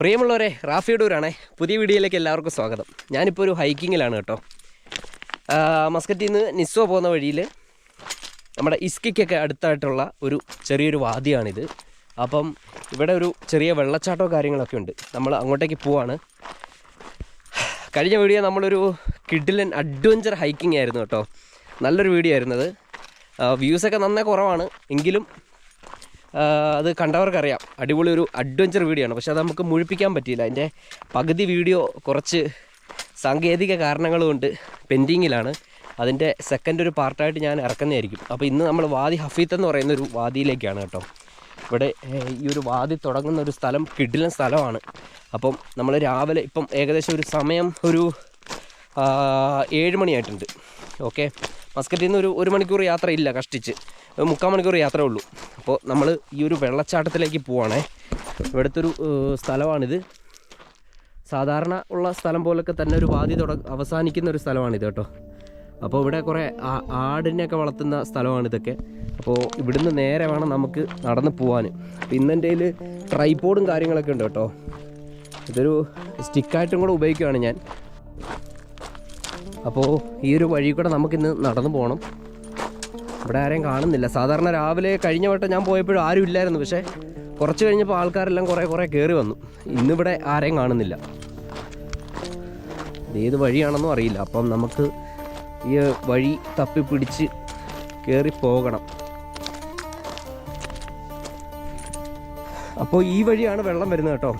പ്രിയമുള്ളവരെ റാഫിയടൂരാണേ പുതിയ വീഡിയോയിലേക്ക് എല്ലാവർക്കും സ്വാഗതം. ഞാനിപ്പോൾ ഒരു ഹൈക്കിങ്ങിലാണ് കേട്ടോ. മസ്കറ്റിൽ നിന്ന് നിസ്സോ പോകുന്ന വഴിയിൽ നമ്മുടെ ഇസ്കിക്കൊക്കെ അടുത്തായിട്ടുള്ള ഒരു ചെറിയൊരു വാദിയാണിത് അപ്പം ഇവിടെ ഒരു ചെറിയ വെള്ളച്ചാട്ടമോ കാര്യങ്ങളൊക്കെ ഉണ്ട്. നമ്മൾ അങ്ങോട്ടേക്ക് പോവാണ്. കഴിഞ്ഞ വീഡിയോ നമ്മളൊരു കിഡിലൻ അഡ്വഞ്ചർ ഹൈക്കിംഗ് ആയിരുന്നു കേട്ടോ. നല്ലൊരു വീഡിയോ ആയിരുന്നത് വ്യൂസൊക്കെ നന്നേ കുറവാണ്. എങ്കിലും അത് കണ്ടവർക്കറിയാം. അടിപൊളി ഒരു അഡ്വഞ്ചർ വീഡിയോ ആണ്. പക്ഷെ അത് നമുക്ക് മുഴിപ്പിക്കാൻ പറ്റിയില്ല. അതിന്റെ പകുതി വീഡിയോ കുറച്ച് സാങ്കേതിക കാരണങ്ങൾ കൊണ്ട് പെൻഡിങ്ങിലാണ് അതിന്റെ സെക്കൻഡ് ഒരു പാർട്ടായിട്ട് ഞാൻ ഇറക്കുന്നതായിരിക്കും. അപ്പോൾ ഇന്ന് നമ്മൾ വാദി ഹഫീത്ത് എന്ന് പറയുന്ന ഒരു വാദിയിലേക്കാണ് കേട്ടോ. ഇവിടെ ഈ ഒരു വാദി തുടങ്ങുന്ന ഒരു സ്ഥലം കിഡിലൻ സ്ഥലമാണ്. അപ്പം നമ്മൾ രാവിലെ ഇപ്പം ഏകദേശം ഒരു സമയം ഒരു ഏഴ് മണിയായിട്ടുണ്ട്. ഓക്കെ? മസ്കറ്റിൽ നിന്ന് ഒരു ഒരു മണിക്കൂർ യാത്ര ഇല്ല കഷ്ടിച്ച് മുക്കാൽ മണിക്കൂർ യാത്രയേ ഉള്ളൂ. അപ്പോൾ നമ്മൾ ഈ ഒരു വെള്ളച്ചാട്ടത്തിലേക്ക് പോവാണേ. ഇവിടുത്തെ ഒരു സ്ഥലമാണിത്. സാധാരണ ഉള്ള സ്ഥലം പോലൊക്കെ തന്നെ ഒരു വാതി തുട അവസാനിക്കുന്ന ഒരു സ്ഥലമാണിത് കേട്ടോ. അപ്പോൾ ഇവിടെ കുറേ ആ- ആടിനെയൊക്കെ വളർത്തുന്ന സ്ഥലമാണിതൊക്കെ അപ്പോൾ ഇവിടുന്ന് നേരെ വേണം നമുക്ക് നടന്ന് പോകാൻ അപ്പോൾ ഇന്നെന്റെ കയ്യിൽ ട്രൈപോഡും കാര്യങ്ങളൊക്കെ ഉണ്ട് കേട്ടോ. ഇതൊരു സ്റ്റിക്കായിട്ടും കൂടെ ഉപയോഗിക്കുകയാണ് ഞാൻ. അപ്പോൾ ഈ ഒരു വഴി കൂടെ നമുക്കിന്ന് നടന്നു പോകണം ഇവിടെ ആരെയും കാണുന്നില്ല. സാധാരണ രാവിലെ കഴിഞ്ഞ വട്ടം ഞാൻ പോയപ്പോഴും ആരും ഇല്ലായിരുന്നു. പക്ഷേ കുറച്ച് കഴിഞ്ഞപ്പോൾ ആൾക്കാരെല്ലാം കുറേ കുറേ കയറി വന്നു. ഇന്നിവിടെ ആരെയും കാണുന്നില്ല. ഏത് വഴിയാണെന്നും അറിയില്ല. അപ്പം നമുക്ക് ഈ വഴി തപ്പി പിടിച്ച് കയറി പോകണം. അപ്പോൾ ഈ വഴിയാണ് വെള്ളം വരുന്നത് കേട്ടോ.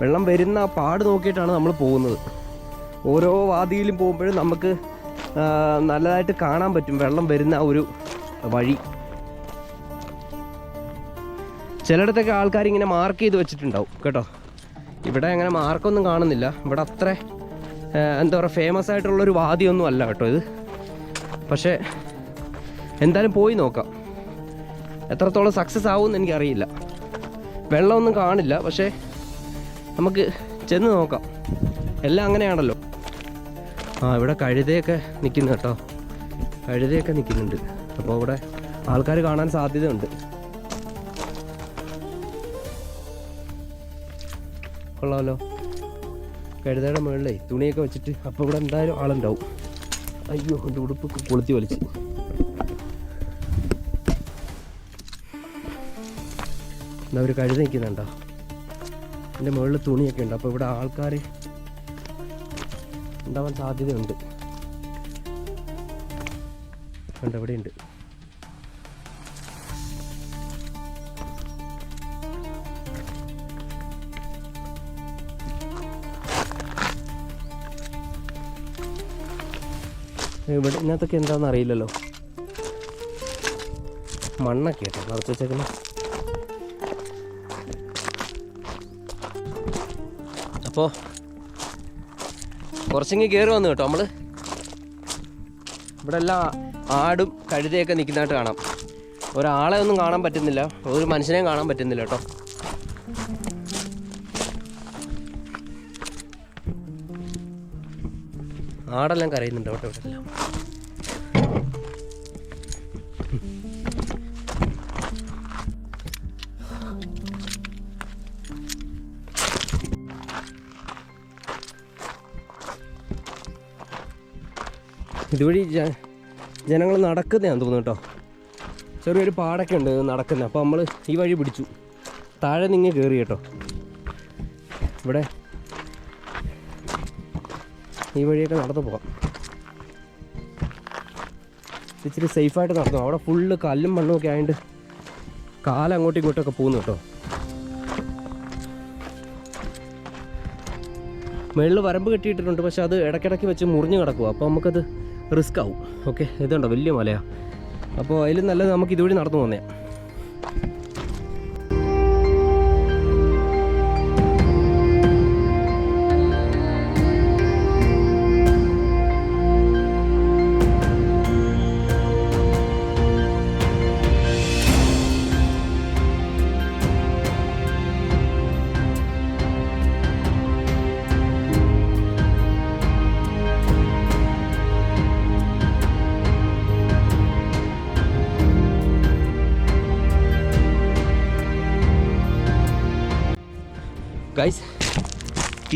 വെള്ളം വരുന്ന ആ പാട് നോക്കിയിട്ടാണ് നമ്മൾ പോകുന്നത്. ഓരോ വാതിയിലും പോകുമ്പോഴും നമുക്ക് നല്ലതായിട്ട് കാണാൻ പറ്റും. വെള്ളം വരുന്ന ഒരു വഴി. ചിലയിടത്തൊക്കെ ആൾക്കാർ ഇങ്ങനെ മാർക്ക് ചെയ്ത് വെച്ചിട്ടുണ്ടാവും കേട്ടോ. ഇവിടെ അങ്ങനെ മാർക്കൊന്നും കാണുന്നില്ല. ഇവിടെ അത്ര എന്താ പറയുക ഫേമസ് ആയിട്ടുള്ളൊരു വാദിയൊന്നും അല്ല കേട്ടോ ഇത്. പക്ഷേ എന്തായാലും പോയി നോക്കാം. എത്രത്തോളം സക്സസ് ആവും ആവുമെന്ന് എനിക്കറിയില്ല. വെള്ളമൊന്നും കാണില്ല പക്ഷേ നമുക്ക് ചെന്ന് നോക്കാം. എല്ലാം അങ്ങനെയാണല്ലോ. ആ ഇവിടെ കഴുതയൊക്കെ നിൽക്കുന്നു കേട്ടോ. കഴുതയൊക്കെ നിൽക്കുന്നുണ്ട്. അപ്പോൾ ഇവിടെ ആൾക്കാർ കാണാൻ സാധ്യതയുണ്ട്. കൊള്ളാമല്ലോ കഴുതയുടെ മുകളിലേ തുണിയൊക്കെ വെച്ചിട്ട് അപ്പോൾ ഇവിടെ എന്തായാലും ആളുണ്ടാവും. അയ്യോ എന്റെ ഉടുപ്പ് കൊളുത്തി വലിച്ച്. എന്താ ഒരു കഴുത നിൽക്കുന്നുണ്ടോ? എന്റെ മുകളിൽ തുണിയൊക്കെ ഉണ്ട്. അപ്പോൾ ഇവിടെ ആൾക്കാർ ഉണ്ടാവാൻ സാധ്യതയുണ്ട്. കണ്ട് ഉണ്ട് ഇവിടെ ഇതിനകത്തൊക്കെ എന്താണെന്ന് അറിയില്ലല്ലോ. മണ്ണൊക്കെ കേട്ടോ നിറച്ച് വെച്ചേക്കുന്നത് അപ്പോൾ കുറച്ചെങ്കിൽ കയറി വന്നു കേട്ടോ നമ്മൾ. ഇവിടെ എല്ലാം ആടും കഴുതയൊക്കെ നിൽക്കുന്നതായിട്ട് കാണാം. ഒരാളെ ഒന്നും കാണാൻ പറ്റുന്നില്ല. ഒരു മനുഷ്യനെയും കാണാൻ പറ്റുന്നില്ല കേട്ടോ. ആടെല്ലാം കരയുന്നുണ്ട്. കേട്ടോ ഇവിടെ എല്ലാം. ഇതുവഴി ജനങ്ങൾ നടക്കുന്നതാണ് തോന്നുന്നു കേട്ടോ. ചെറിയൊരു പാടൊക്കെ ഉണ്ട് നടക്കുന്നത് അപ്പോൾ നമ്മൾ ഈ വഴി പിടിച്ചു. താഴെ നിങ്ങൾ കയറി കേട്ടോ. ഇവിടെ ഈ വഴിയൊക്കെ നടന്നു പോകാം. ഇച്ചിരി സേഫായിട്ട് നടന്നു. അവിടെ ഫുള്ള് കല്ലും മണ്ണും ഒക്കെ ആയതുകൊണ്ട് കാലം അങ്ങോട്ടും ഇങ്ങോട്ടൊക്കെ പോകുന്നു കേട്ടോ. മുകളിൽ വരമ്പ് കെട്ടിയിട്ടിട്ടുണ്ട്. പക്ഷെ അത് ഇടയ്ക്കിടയ്ക്ക് വെച്ച് മുറിഞ്ഞു കിടക്കുക അപ്പോൾ നമുക്കത് റിസ്ക് ആവും ഓക്കെ ഇതുണ്ടോ വലിയ മലയാണ് അപ്പോൾ അതിൽ നല്ലത് നമുക്ക് ഇതുവഴി നടന്നു പോകുന്നേ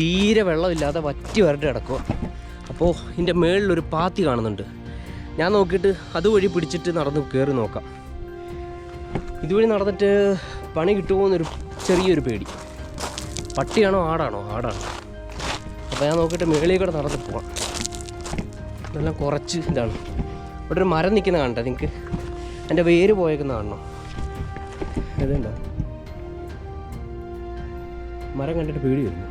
തീരെ വെള്ളമില്ലാതെ വറ്റി വരണ്ട് കിടക്കുക അപ്പോൾ ഇതിന്റെ മേളിലൊരു പാത്തി കാണുന്നുണ്ട്. ഞാൻ നോക്കിയിട്ട് അതുവഴി പിടിച്ചിട്ട് നടന്ന് കയറി നോക്കാം. ഇതുവഴി നടന്നിട്ട് പണി കിട്ടുമോ എന്നൊരു ചെറിയൊരു പേടി. പട്ടിയാണോ ആടാണോ? ആടാണോ. അപ്പോൾ ഞാൻ നോക്കിയിട്ട് മേളിൽ കൂടെ നടന്ന് പോവാം. ഇതെല്ലാം കുറച്ച് ഇതാണ്. ഇവിടെ ഒരു മരം നിൽക്കുന്ന കണ്ടോ നിങ്ങൾക്ക് എന്റെ വേര് പോയേക്കുന്ന കാണണോ? ഇതുണ്ടോ? മരം കണ്ടിട്ട് പേടി വരുന്നു.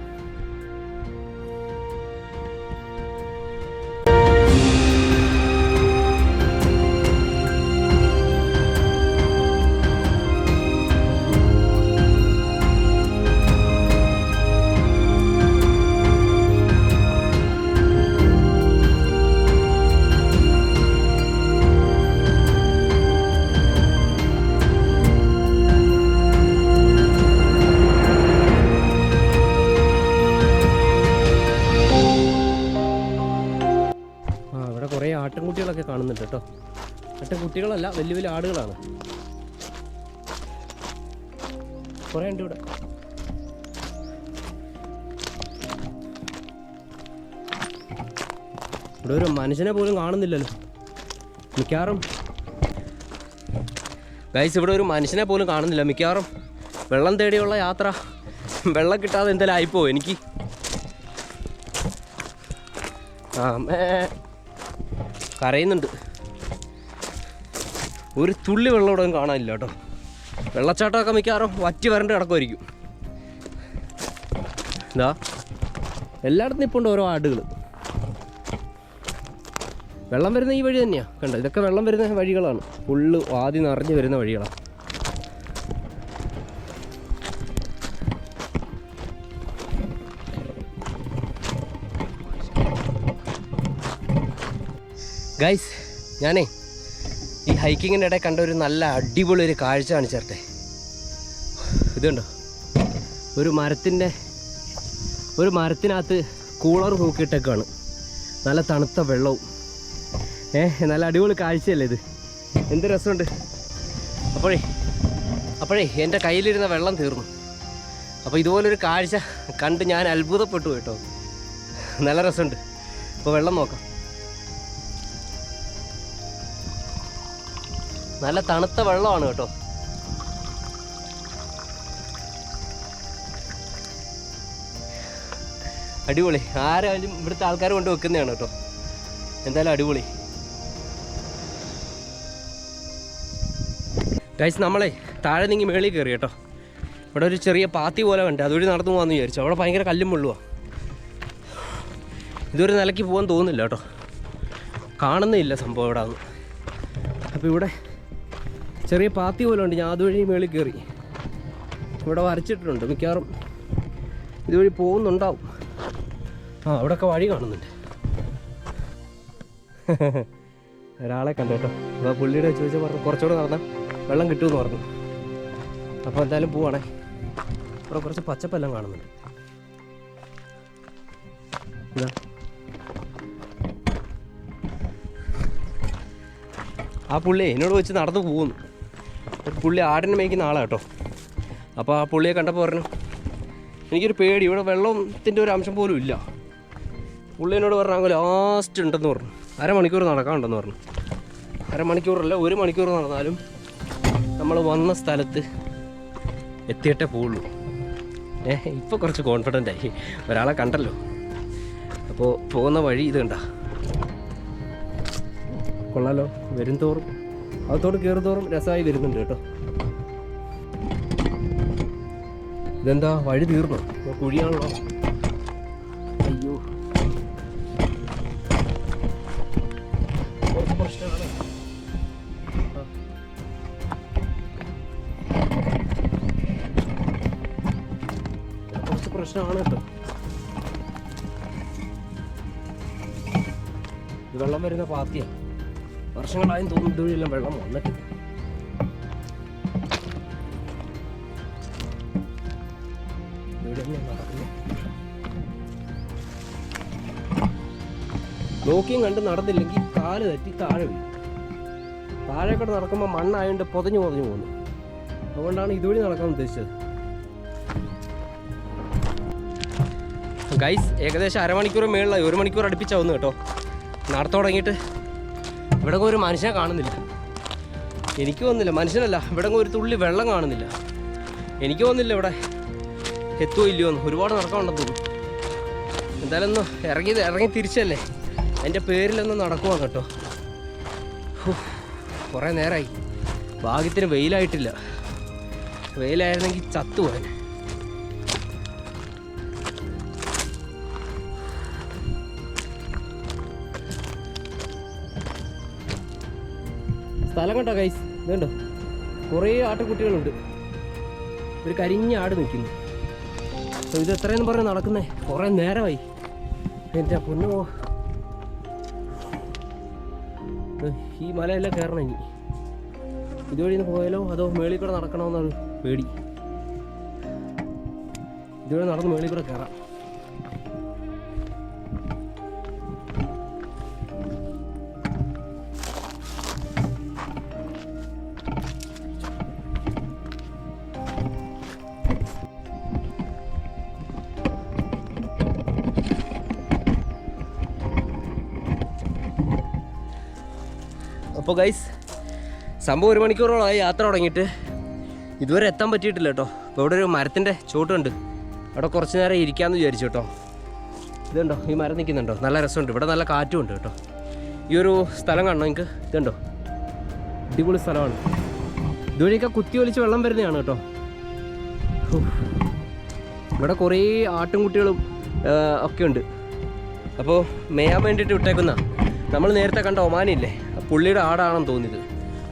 വലിയ വലിയ ആടുകളാണ്. കുറേ ഉണ്ട് ഇവിടെ. ഇവിടെ ഒരു മനുഷ്യനെ പോലും കാണുന്നില്ലല്ലോ. മിക്കവാറും. ഗൈസ് ഇവിടെ ഒരു മനുഷ്യനെ പോലും കാണുന്നില്ല. മിക്കവാറും വെള്ളം തേടിയുള്ള യാത്ര. വെള്ളം കിട്ടാതെ എന്തായാലും ആയിപ്പോ എനിക്ക്. കരയുന്നുണ്ട്. ഒരു തുള്ളി വെള്ളം ഇവിടെ കാണാനില്ല കേട്ടോ. വെള്ളച്ചാട്ടമൊക്കെ മിക്കവാറും വറ്റി വരണ്ട് കിടക്കുമായിരിക്കും. എന്താ എല്ലായിടത്തും ഇപ്പോൾ ഉണ്ട് ഓരോ ആടുകൾ വെള്ളം വരുന്ന ഈ വഴി തന്നെയാണ് കണ്ട ഇതൊക്കെ വെള്ളം വരുന്ന വഴികളാണ്. ഫുള്ള് ആദ്യം നിറഞ്ഞു വരുന്ന വഴികളാണ് ഗൈസ് ഞാനേ ഈ ഹൈക്കിങ്ങിന്റെ ഇടയിൽ കണ്ട ഒരു നല്ല അടിപൊളി ഒരു കാഴ്ച കാണിച്ചേർത്തെ ഇതുണ്ടോ? ഒരു മരത്തിന്റെ ഒരു മരത്തിനകത്ത് കൂളർ തൂക്കിയിട്ടൊക്കെയാണ് നല്ല തണുത്ത വെള്ളവും. ഏ നല്ല അടിപൊളി കാഴ്ചയല്ലേ ഇത്. എന്ത് രസമുണ്ട്. അപ്പോഴേ അപ്പോഴേ എന്റെ കയ്യിലിരുന്ന വെള്ളം തീർന്നു. അപ്പോൾ ഇതുപോലൊരു കാഴ്ച കണ്ട് ഞാൻ അത്ഭുതപ്പെട്ടു കേട്ടോ. നല്ല രസമുണ്ട്. അപ്പോൾ വെള്ളം നോക്കാം. നല്ല തണുത്ത വെള്ളമാണ് കേട്ടോ. അടിപൊളി. ആരായാലും ഇവിടുത്തെ ആൾക്കാർ കൊണ്ട് വെക്കുന്നതാണ് കേട്ടോ. എന്തായാലും അടിപൊളി. ഗൈസ് നമ്മളെ താഴെ നീങ്ങി മേളിൽ കയറി കേട്ടോ. ഇവിടെ ഒരു ചെറിയ പാത്തി പോലെ കണ്ടേ. അതുവഴി നടന്നു പോകാമെന്ന് വിചാരിച്ചു. അവിടെ ഭയങ്കര കല്ലും മുള്ളുവാ. ഇതൊരു നിലയ്ക്ക് പോകാൻ തോന്നുന്നില്ല കേട്ടോ. കാണുന്നില്ല സംഭവം ഇവിടെ അപ്പോൾ ഇവിടെ ചെറിയ പാത്തി പോലെ ഉണ്ട് ഞാൻ അതുവഴി മേളിൽ കയറി. ഇവിടെ വരച്ചിട്ടുണ്ട് മിക്കവാറും. ഇതുവഴി പോകുന്നുണ്ടാവും. ആ അവിടെയൊക്കെ വഴി കാണുന്നുണ്ട്. ഒരാളെ കണ്ടു കേട്ടോ. അപ്പോൾ പുള്ളിയുടെ ചോദിച്ചാൽ പറഞ്ഞു കുറച്ചുകൂടെ നടന്നാൽ വെള്ളം കിട്ടുമെന്ന് പറഞ്ഞു. അപ്പോൾ എന്തായാലും പോവാണേ. ഇവിടെ കുറച്ച് പച്ചപ്പെല്ലാം കാണുന്നുണ്ട്. ഇതാ. ആ പുള്ളി എന്നോട് വെച്ച് നടന്നു പോകുന്നു. പുള്ളി ആടിനെ മേയ്ക്കുന്ന ആളാണ് കേട്ടോ. അപ്പോൾ ആ പുള്ളിയെ കണ്ടപ്പോൾ പറഞ്ഞു എനിക്കൊരു പേടി ഇവിടെ വെള്ളത്തിന്റെ ഒരു അംശം പോലും ഇല്ല. പുള്ളി എന്നോട് പറഞ്ഞു ലാസ്റ്റ് ഉണ്ടെന്ന് പറഞ്ഞു. അരമണിക്കൂർ നടക്കാനുണ്ടെന്ന് പറഞ്ഞു. അരമണിക്കൂറല്ല ഒരു മണിക്കൂർ നടന്നാലും നമ്മൾ വന്ന സ്ഥലത്ത് എത്തിയിട്ടേ പോവുള്ളൂ. ഏ ഇപ്പോൾ കുറച്ച് കോൺഫിഡന്റ് ആയി. ഒരാളെ കണ്ടല്ലോ. അപ്പോൾ പോകുന്ന വഴി ഇത് കണ്ട. കൊള്ളാലോ വരും തോറും. അകത്തോട് കേറുതോറും രസമായി വരുന്നുണ്ട് കേട്ടോ. ഇതെന്താ വഴി തീർന്നോ? കുഴിയാണല്ലോ. വർഷങ്ങളായും തോന്നുന്നു ഇതുവഴിയെല്ലാം വെള്ളം വന്നിട്ട് നോക്കിയും കണ്ട് നടന്നില്ലെങ്കിൽ കാൽ തെറ്റി താഴെ വീഴും. താഴെ കൂടെ നടക്കുമ്പോൾ മണ്ണായതുകൊണ്ട് പൊതഞ്ഞു പൊതഞ്ഞു പോകുന്നു. അതുകൊണ്ടാണ് ഇതുവഴി നടക്കാൻ ഉദ്ദേശിച്ചത്. ഗൈസ് ഏകദേശം അരമണിക്കൂർ മേളിലായി. ഒരു മണിക്കൂർ അടുപ്പിച്ചാവുന്നു കേട്ടോ. നടത്തു തുടങ്ങിയിട്ട്. ഇവിടെ ഒരു മനുഷ്യനെ കാണുന്നില്ല. എനിക്ക് വന്നില്ല മനുഷ്യനല്ല. ഇവിടെ ഒരു തുള്ളി വെള്ളം കാണുന്നില്ല. എനിക്ക് വന്നില്ല ഇവിടെ എത്തുമോ ഇല്ലയോ എന്ന്. ഒരുപാട് നടക്കാനുണ്ടെന്ന് തോന്നുന്നു. എന്തായാലും ഒന്ന് ഇറങ്ങി ഇറങ്ങി തിരിച്ചല്ലേ? എന്റെ പേരിലൊന്ന് നടക്കുവാ കേട്ടോ. കുറേ നേരമായി ഭാഗ്യത്തിന് വെയിലായിട്ടില്ല. വെയിലായിരുന്നെങ്കിൽ ചത്തുപോയാൻ സ്ഥലം കണ്ടോ കൈസ് ഇതുണ്ടോ കുറേ ആട്ടുകുട്ടികളുണ്ട്. ഒരു കരിഞ്ഞ ആട് നിൽക്കുന്നു. ഇത് എത്രയെന്ന് പറഞ്ഞ് നടക്കുന്നേ? കുറേ നേരമായി. എന്റെ പൊന്നു പോ ഈ മലയെല്ലാം കയറണം ഇനി? ഇതുവഴി നിന്ന് പോയാലോ? അതോ മേളിൽ കൂടെ നടക്കണമെന്നൊരു പേടി. ഇതുവഴി നടന്ന് മേളിൽ കൂടെ കയറാം. അപ്പോൾ ഗൈസ് സംഭവം ഒരു മണിക്കൂറോളമായി യാത്ര തുടങ്ങിയിട്ട് ഇതുവരെ എത്താൻ പറ്റിയിട്ടില്ല കേട്ടോ. അപ്പോൾ ഇവിടെ ഒരു മരത്തിന്റെ ചോട്ടുണ്ട്. അവിടെ കുറച്ച് നേരം ഇരിക്കാമെന്ന് വിചാരിച്ചു കേട്ടോ. ഇതുണ്ടോ? ഈ മരം നിൽക്കുന്നുണ്ടോ? നല്ല രസമുണ്ട്. ഇവിടെ നല്ല കാറ്റും ഉണ്ട് കേട്ടോ. ഈ ഒരു സ്ഥലം കാണണം നിങ്ങൾക്ക്? ഇതുണ്ടോ? അടിപൊളി സ്ഥലമാണ്. ഇതുവഴിയൊക്കെ കുത്തി ഒലിച്ച് വെള്ളം വരുന്നതാണ് കേട്ടോ. ഇവിടെ കുറേ ആട്ടുംകുട്ടികളും ഒക്കെ ഉണ്ട്. അപ്പോൾ മേയാൻ വേണ്ടിയിട്ട് വിട്ടേക്കുന്ന നമ്മൾ നേരത്തെ കണ്ട ഒമാനില്ലേ? പുള്ളിയുടെ ആടാണെന്ന് തോന്നിയത്.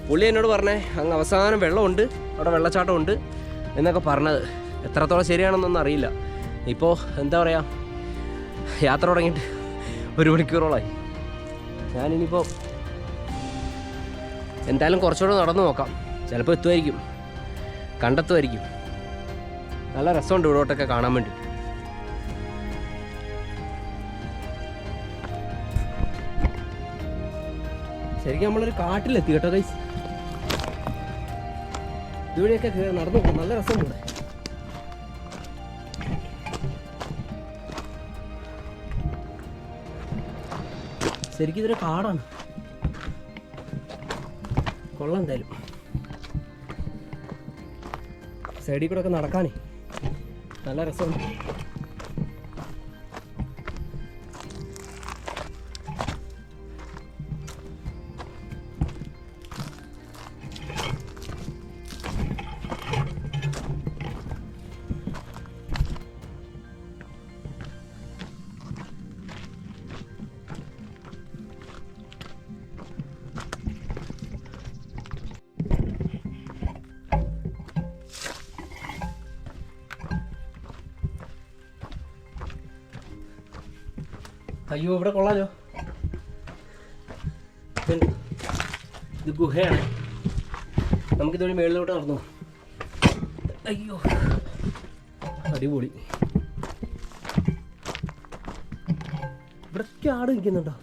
പുള്ളി എന്നോട് പറഞ്ഞേ അങ്ങ് അവസാനം വെള്ളമുണ്ട് അവിടെ വെള്ളച്ചാട്ടം ഉണ്ട് എന്നൊക്കെ പറഞ്ഞത്. എത്രത്തോളം ശരിയാണെന്നൊന്നും അറിയില്ല. ഇപ്പോൾ എന്താ പറയുക യാത്ര തുടങ്ങിയിട്ട് ഒരു മണിക്കൂറോളായി. ഞാനിനിയിപ്പോൾ എന്തായാലും കുറച്ചുകൂടെ നടന്നു നോക്കാം. ചിലപ്പോൾ എത്തുമായിരിക്കും കണ്ടെത്തുമായിരിക്കും. നല്ല രസമുണ്ട് ഇവിടോട്ടൊക്കെ കാണാൻ വേണ്ടി ശരിക്കും നമ്മളൊരു കാട്ടിലെത്തി കേട്ടോ ഗൈസ് ഇതുവഴിയൊക്കെ നടന്നു പോകും നല്ല രസം കൂടെ ശരിക്കും ഇതൊരു കാടാണ്. കൊള്ളാം എന്തായാലും. സൈഡിൽ കൂടെ ഒക്കെ നടക്കാനേ. നല്ല രസമുണ്ട് അയ്യോ ഇവിടെ കൊള്ളാലോ. ഇത് ഗുഹയാണ്. നമുക്കിതുവഴി മേളിലോട്ട് നടന്നു. അയ്യോ അടിപൊളി. ഇവിടൊക്കെ ആട് നിൽക്കുന്നുണ്ടോ?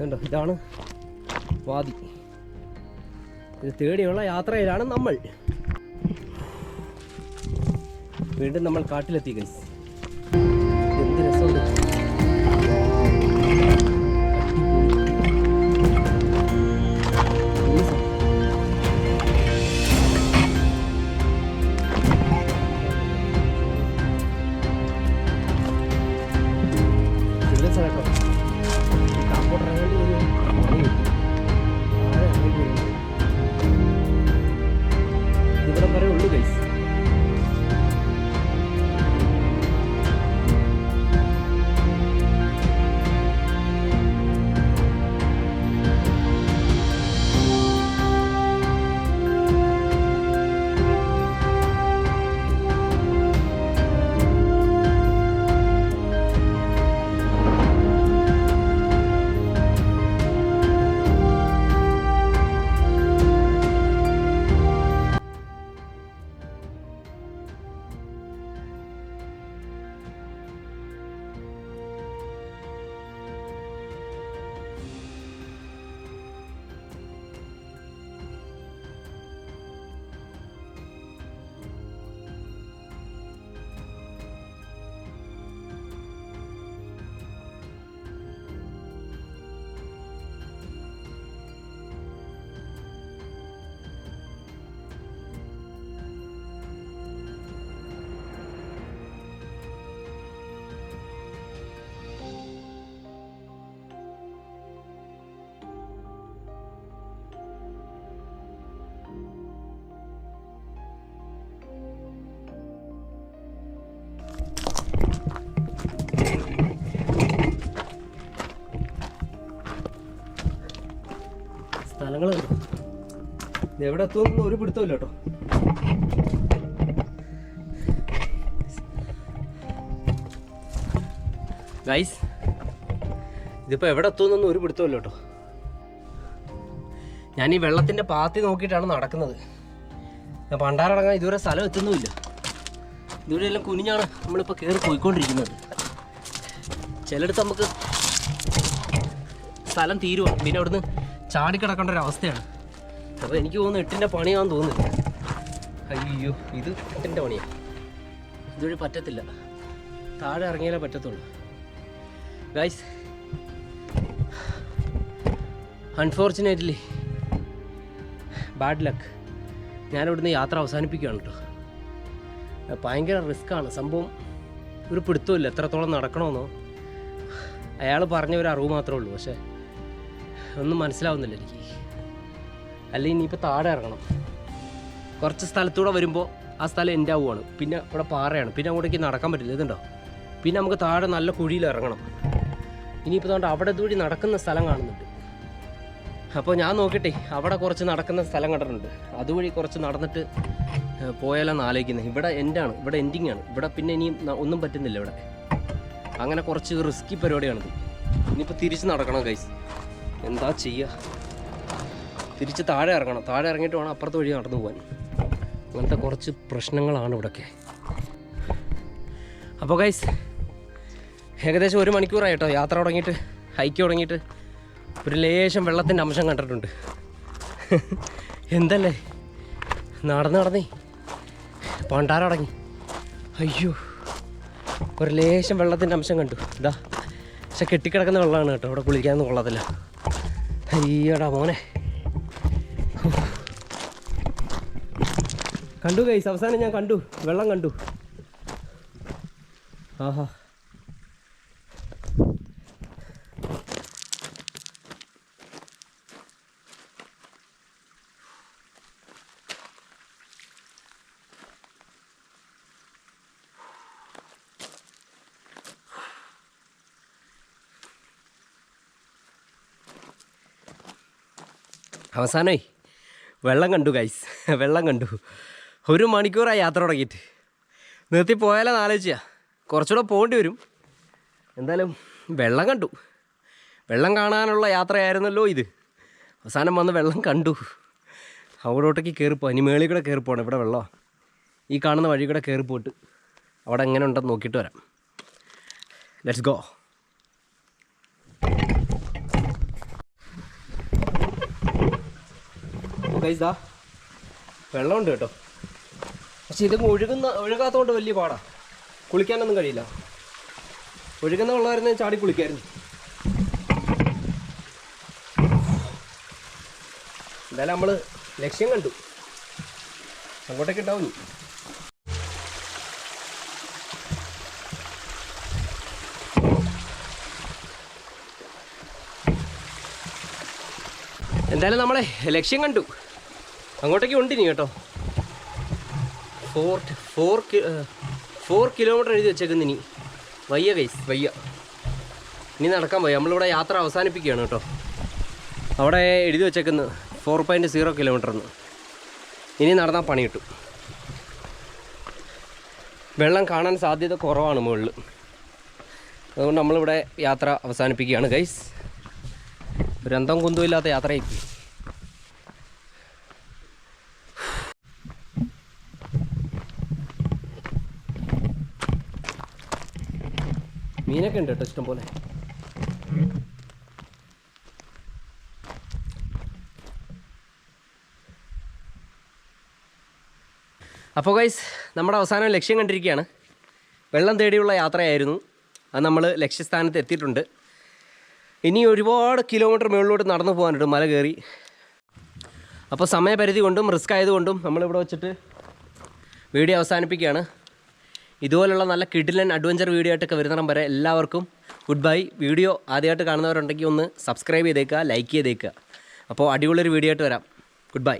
കണ്ടോ ഇതാണ് വാതി. ഇത് തേടിയുള്ള യാത്രയിലാണ് നമ്മൾ. വീണ്ടും നമ്മൾ കാട്ടിലെത്തി ഗൈസ് എവിടെ എത്തുമെന്ന് ഒരു പിടുത്തമില്ല കേട്ടോ. ഗൈസ് ഇതിപ്പോൾ എവിടെ എത്തുമെന്നൊന്നും ഒരു പിടുത്തമില്ല കേട്ടോ. ഞാൻ ഈ വെള്ളത്തിന്റെ പാത്തി നോക്കിയിട്ടാണ് നടക്കുന്നത്. ഞാൻ പണ്ടാറടങ്ങാൻ ഇതുവരെ സ്ഥലം എത്തുന്നുമില്ല. ഇതുവരെ എല്ലാം കുനിഞ്ഞാണ് നമ്മളിപ്പോൾ കയറി പോയിക്കൊണ്ടിരിക്കുന്നത്. ചിലയിടത്ത് നമുക്ക് സ്ഥലം തീരുവാണ് പിന്നെ അവിടുന്ന് ചാടിക്കിടക്കേണ്ട ഒരു അവസ്ഥയാണ്. അപ്പോൾ എനിക്ക് തോന്നുന്നു എട്ടിന്റെ പണിയാണെന്ന് തോന്നുന്നില്ല അയ്യോ ഇത് എട്ടിന്റെ പണിയാണ് ഇതുവഴി പറ്റത്തില്ല. താഴെ ഇറങ്ങിയാലേ പറ്റത്തുള്ളൂ. ഗൈസ് അൺഫോർച്ചുനേറ്റ്ലി ബാഡ് ലക്ക് ഞാനിവിടുന്ന് യാത്ര അവസാനിപ്പിക്കുകയാണ് കേട്ടോ ഭയങ്കര റിസ്ക്കാണ് സംഭവം ഒരു പിടുത്തമില്ല എത്രത്തോളം നടക്കണമെന്നോ അയാൾ പറഞ്ഞ ഒരു അറിവ് മാത്രമേ ഉള്ളൂ. പക്ഷേ ഒന്നും മനസ്സിലാവുന്നില്ല എനിക്ക്. അല്ലെങ്കിൽ ഇനിയിപ്പോൾ താഴെ ഇറങ്ങണം. കുറച്ച് സ്ഥലത്തൂടെ വരുമ്പോൾ ആ സ്ഥലം എന്റെ ആവുകയാണ് പിന്നെ ഇവിടെ പാറയാണ്. പിന്നെ അങ്ങോട്ടേക്ക് നടക്കാൻ പറ്റില്ല. ഇതുണ്ടോ? പിന്നെ നമുക്ക് താഴെ നല്ല കുഴിയിൽ ഇറങ്ങണം. ഇനിയിപ്പോൾ അതുകൊണ്ട് അവിടെ ഇതുവഴി നടക്കുന്ന സ്ഥലം കാണുന്നുണ്ട്. അപ്പോൾ ഞാൻ നോക്കട്ടെ. അവിടെ കുറച്ച് നടക്കുന്ന സ്ഥലം കണ്ടിട്ടുണ്ട്. അതുവഴി കുറച്ച് നടന്നിട്ട് പോയാലാണ് ആലോചിക്കുന്നത് ഇവിടെ എൻഡാണ് ഇവിടെ എൻഡിങ് ആണ്. ഇവിടെ പിന്നെ ഇനിയും ന- ഒന്നും പറ്റുന്നില്ല ഇവിടെ. അങ്ങനെ കുറച്ച് റിസ്കി പരിപാടിയാണിത്. ഇനിയിപ്പോൾ തിരിച്ച് നടക്കണം കൈസ് എന്താ ചെയ്യുക തിരിച്ച് താഴെ ഇറങ്ങണം. താഴെ ഇറങ്ങിയിട്ട് വേണം അപ്പുറത്ത് വഴി നടന്നു പോകാൻ അങ്ങനത്തെ കുറച്ച് പ്രശ്നങ്ങളാണ് ഇവിടെയൊക്കെ അപ്പോൾ ഗൈസ് ഏകദേശം ഒരു മണിക്കൂറായി കേട്ടോ യാത്ര തുടങ്ങിയിട്ട് ഹൈക്ക് തുടങ്ങിയിട്ട് ഒരു ലേശം വെള്ളത്തിന്റെ അംശം കണ്ടിട്ടുണ്ട്. എന്തല്ലേ? നടന്ന് നടന്നേ. പണ്ടാരടങ്ങി അയ്യോ. ഒരു ലേശം വെള്ളത്തിന്റെ അംശം കണ്ടു. ഇതാ. പക്ഷെ കെട്ടിക്കിടക്കുന്ന വെള്ളമാണ് കേട്ടോ ഇവിടെ കുളിക്കാനൊന്നും കൊള്ളത്തില്ല. അയ്യടാ മോനെ. കണ്ടു കൈസ് അവസാനം ഞാൻ കണ്ടു. വെള്ളം കണ്ടു. ആഹാ. അവസാനമായി വെള്ളം കണ്ടു ഗൈസ് വെള്ളം കണ്ടു. ഒരു മണിക്കൂറായി യാത്ര തുടങ്ങിയിട്ട്. നിർത്തി പോയാലോ ആലോചിച്ചാ. കുറച്ചുകൂടെ പോകേണ്ടി വരും. എന്തായാലും വെള്ളം കണ്ടു. വെള്ളം കാണാനുള്ള യാത്രയായിരുന്നല്ലോ ഇത്. അവസാനം വന്ന് വെള്ളം കണ്ടു. അവിടോട്ടേക്ക് കയറിപ്പോ ഇനി മേളിൽ കൂടെ കയറിപ്പോണം ഇവിടെ വെള്ളം ഈ കാണുന്ന വഴി കൂടെ കയറി പോയിട്ട് അവിടെ എങ്ങനെ ഉണ്ടെന്ന് നോക്കിയിട്ട് വരാം. ലെറ്റ്സ് ഗോ ഗൈസാ വെള്ളമുണ്ട് കേട്ടോ. പക്ഷെ ഇത് ഒഴുകുന്ന ഒഴുകാത്തതുകൊണ്ട് വലിയ പാടാ. കുളിക്കാനൊന്നും കഴിയില്ല. ഒഴുകുന്ന വെള്ളമായിരുന്നു ചാടി കുളിക്കായിരുന്നു. എന്തായാലും നമ്മൾ ലക്ഷ്യം കണ്ടു. അങ്ങോട്ടേക്ക് ഉണ്ടാവും. എന്തായാലും നമ്മളെ ലക്ഷ്യം കണ്ടു. അങ്ങോട്ടേക്ക് ഉണ്ട് ഇനി കേട്ടോ. ഫോർ ഫോർ ഫോർ കിലോമീറ്റർ എഴുതി വെച്ചേക്കുന്നു ഇനി. വയ്യ കൈസ് വയ്യ. ഇനി നടക്കാൻ പോയി. നമ്മളിവിടെ യാത്ര അവസാനിപ്പിക്കുകയാണ് കേട്ടോ. അവിടെ എഴുതി വെച്ചേക്കുന്നു ഫോർ പോയിന്റ് സീറോ കിലോമീറ്റർ എന്ന്. ഇനി നടന്നാൽ പണി കിട്ടും. വെള്ളം കാണാൻ സാധ്യത കുറവാണ് മുകളിൽ അതുകൊണ്ട് നമ്മളിവിടെ യാത്ര അവസാനിപ്പിക്കുകയാണ് ഗൈസ് ഒരു അന്തം കുന്തും ഇല്ലാത്ത യാത്രയായി. മീനൊക്കെ ഉണ്ട് കേട്ടോ ഇഷ്ടം പോലെ അപ്പോൾ ഗൈസ് നമ്മുടെ അവസാനം ലക്ഷ്യം കണ്ടിരിക്കുകയാണ്. വെള്ളം തേടിയുള്ള യാത്രയായിരുന്നു. അത് നമ്മൾ ലക്ഷ്യസ്ഥാനത്ത് എത്തിയിട്ടുണ്ട്. ഇനി ഒരുപാട് കിലോമീറ്റർ മുകളിലോട്ട് നടന്നു പോകാനുണ്ട് മല കയറി. അപ്പോൾ സമയപരിധി കൊണ്ടും റിസ്ക് ആയതുകൊണ്ടും നമ്മളിവിടെ വെച്ചിട്ട് വീഡിയോ അവസാനിപ്പിക്കുകയാണ്. ഇതുപോലുള്ള നല്ല കിഡിലൻ അഡ്വഞ്ചർ വീഡിയോ ആയിട്ടൊക്കെ വരുന്നിടം വരെ എല്ലാവർക്കും ഗുഡ് ബൈ വീഡിയോ ആദ്യമായിട്ട് കാണുന്നവരുണ്ടെങ്കിൽ ഒന്ന് സബ്സ്ക്രൈബ് ചെയ്തേക്കുക ലൈക്ക് ചെയ്തേക്കുക. അപ്പോൾ അടിപൊളിയൊരു വീഡിയോ ആയിട്ട് വരാം. Good bye